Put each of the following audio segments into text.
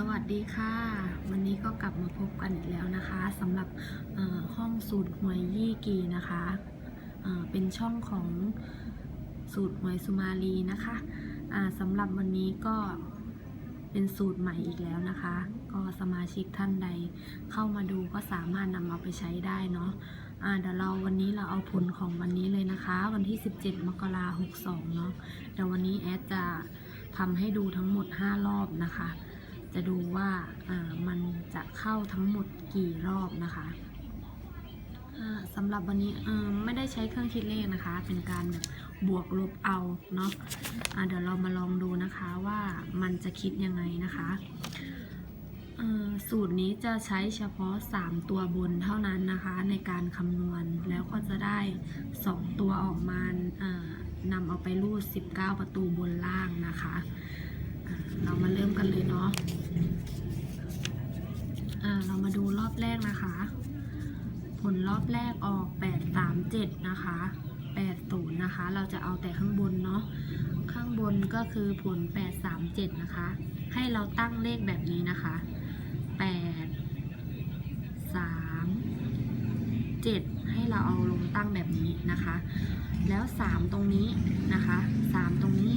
สวัสดีค่ะ วันนี้ก็กลับมาพบกันอีกแล้วนะคะสำหรับห้องสูตรหวยยี่กีนะคะเอ่อเป็นช่องของสูตรหวยสุมาลีนะคะสำหรับวันนี้ก็เป็นสูตรใหม่อีกแล้วนะคะ ก็สมาชิกท่านใดเข้ามาดูก็สามารถนำเอาไปใช้ได้เนาะอ่าเดี๋ยวเราวันนี้เราเอาผลของวันนี้เลยนะคะ วันที่ 17 มกราคม62เนาะเดี๋ยววันนี้แอดจะทำให้ดูทั้งหมด 5 รอบนะคะ จะดูว่ามันจะเข้าทั้งหมดกี่รอบนะคะสำหรับวันนี้ไม่ได้ใช้เครื่องคิดเลขนะคะ เป็นการแบบบวกลบเอาเนาะอ่าเดี๋ยวเรามาลองดูนะคะว่ามันจะคิดยังไงนะคะสูตรนี้จะใช้เฉพาะ 3 ตัวบนเท่านั้นนะคะ ในการคำนวณแล้วก็จะได้ 2 ตัวออกมานำเอาไปรูด 19 ประตูบนล่างนะคะ เรามาเริ่ม กันเลยเนาะอ่าเรามาดูรอบแรกนะคะ ผลรอบแรกออก 837 นะคะ 80 นะคะ เราจะเอาแต่ข้างบนเนาะ ข้างบนก็คือผล 837 นะคะ ให้เราตั้งเลขแบบนี้นะคะ 8 3 7 ให้เราเอาลงตั้งแบบนี้นะคะ แล้ว 3 ตรงนี้นะคะ 3 ตรงนี้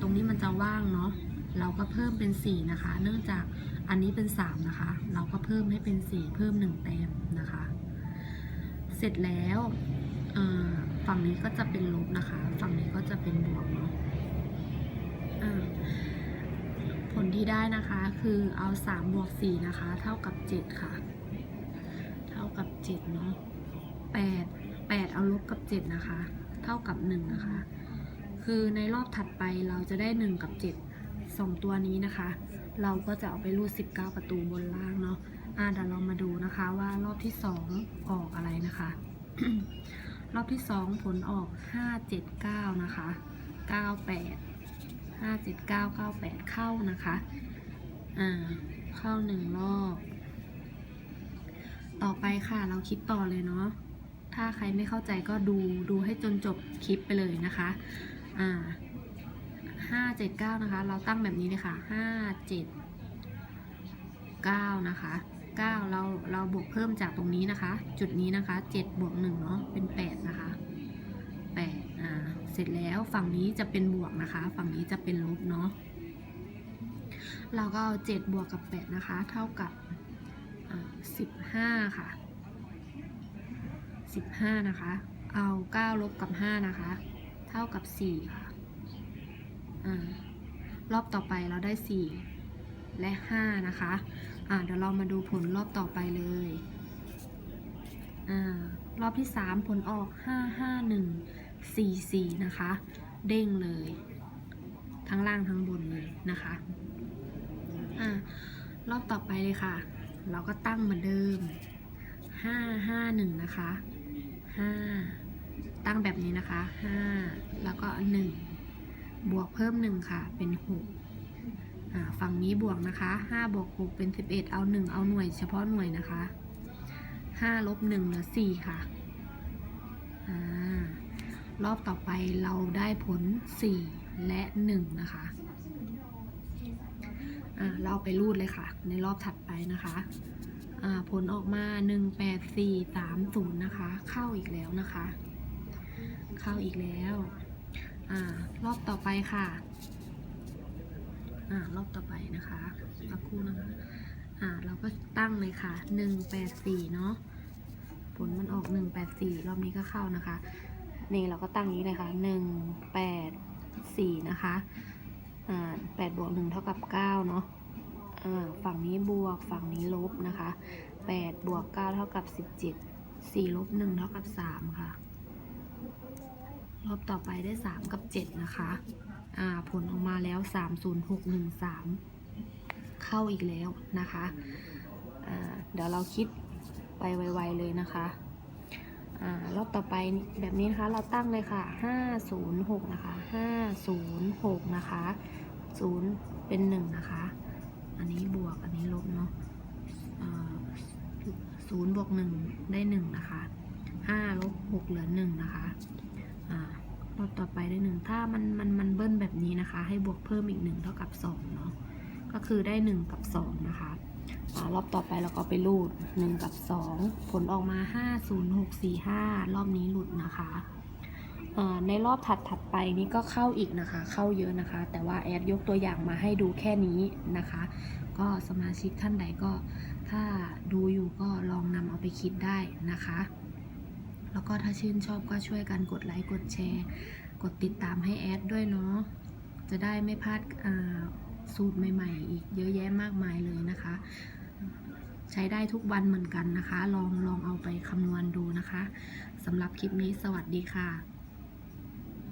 ตรงนี้มันจะว่างเนาะ เราก็เพิ่มเป็น 4 นะคะ เนื่องจากอันนี้เป็น 3 นะคะ เราก็เพิ่มให้เป็น 4 เพิ่ม 1 แต้มนะคะ เสร็จแล้วฝั่งนี้ก็จะเป็นลบนะคะ ฝั่งนี้ก็จะเป็นบวกเนาะผลที่ได้นะคะคือเอา 3 บวก 4 นะคะ เท่ากับ 7 ค่ะ เท่ากับ 7 เนาะ8 8 เอาลบกับ 7 นะคะ เท่ากับ 1 นะคะ คือในรอบถัดไปเราจะได้ 1 กับ 7 2 ตัวนี้นะคะ เราก็จะเอาไปรูด 19 ประตูบนล่างเนาะอ่าเดี๋ยวเรามาดูนะคะว่ารอบที่ 2 ออกอะไรนะคะ รอบที่ 2 ผลออก 579 นะคะ 98 579 98 เข้านะคะ อ่า เข้า1รอบ ต่อไปค่ะ เราคิดต่อเลยเนาะ ถ้าใครไม่เข้าใจก็ดู ดูให้จนจบคลิปไปเลยนะคะ อ่า ห้าเจ็ดเก้านะคะ เราตั้งแบบนี้เลยค่ะห้าเจ็ดเก้านะคะเก้าเราเราบวกเพิ่มจากตรงนี้นะคะ จุดนี้นะคะเจ็ดบวกหนึ่งเนาะเป็นแปดนะคะแปดอ่าเสร็จแล้วฝั่งนี้จะเป็นบวกนะคะ ฝั่งนี้จะเป็นลบเนาะเราก็เอาเจ็ดบวกกับแปดนะคะ เท่ากับสิบห้าค่ะสิบห้านะคะ เอาเก้าลบกับห้านะคะ เท่ากับสี่ค่ะ รอบต่อไปเราได้ 4 และ 5 นะคะอ่าเดี๋ยวเรามาดูผลรอบต่อไปเลยอ่ารอบที่ 3 ผลออก 5 5 1 4 4 นะคะ เด้งเลย ทั้งล่างทั้งบนเลยนะคะอ่ารอบต่อไปเลยค่ะ เราก็ตั้งเหมือนเดิม 5 5 1 นะคะ 5 ตั้งแบบนี้นะคะ 5 แล้วก็ 1 บวกเพิ่ม1ค่ะ เป็น6อ่าฝั่งนี้บวกนะคะ5บวก6เป็น11เอา1เอาหน่วยเฉพาะหน่วยนะคะ5ลบ1เหลือ4ค่ะอ่ารอบต่อไปเราได้ผล 4 และ 1 นะคะอ่าเราไปรูดเลยค่ะ ในรอบถัดไปนะคะอ่าผลออกมา 1 8 4 3 0 นะคะ เข้าอีกแล้วนะคะ เข้าอีกแล้ว อ่ารอบต่อไปค่ะอ่ารอบต่อไปนะคะสักครู่นะคะอ่าเราก็ตั้งเลยค่ะหนึ่งแปดสี่เนาะผลมันออกหนึ่งแปดสี่รอบนี้ก็เข้านะคะ นี่เราก็ตั้งอย่างนี้เลยค่ะหนึ่งแปดสี่นะคะอ่าแปดบวกหนึ่งเท่ากับเก้าเนาะอ่าฝั่งนี้บวกฝั่งนี้ลบนะคะแปดบวกเก้าเท่ากับสิบเจ็ดสี่ลบหนึ่งเท่ากับสามค่ะ รอบต่อไปได้ 3 กับ 7 นะคะ อ่า ผลออกมาแล้ว 30613 เข้าอีกแล้วนะคะ อ่า เดี๋ยวเราคิดไปไวๆเลยนะคะ อ่า รอบต่อไปแบบนี้นะคะ เราตั้งเลยค่ะ 506 นะคะ 506 นะคะ 0 เป็น 1 นะคะ อันนี้บวก อันนี้ลบเนาะอ่า0บวก1ได้1นะคะ5ลบ6เหลือ1นะคะ อ่ารอบต่อไปได้หนึ่งถ้ามันมันมันเบิ้ลแบบนี้นะคะ ให้บวกเพิ่มอีกหนึ่งเท่ากับสองเนาะก็คือได้1กับ2นะคะรอบต่อไปเราก็ไปรูด1กับ2ผลออกมา5 0 6 4 5รอบนี้หลุดนะคะในรอบถัดถัดไปนี่ก็เข้าอีกนะคะ เข้าเยอะนะคะ แต่ว่าแอดยกตัวอย่างมาให้ดูแค่นี้นะคะ ก็สมาชิกท่านใดก็ถ้าดูอยู่ก็ลองนำเอาไปคิดได้นะคะ แล้วก็ถ้าชื่นชอบก็ช่วยกันกดไลค์กดแชร์ กดติดตามให้แอดด้วยเนาะจะได้ไม่พลาดสูตรใหม่ ๆ อีกเยอะแยะมากมายเลยนะคะ ใช้ได้ทุกวันเหมือนกันนะคะ ลองลองเอาไปคำนวณดูนะคะสำหรับคลิปนี้สวัสดีค่ะ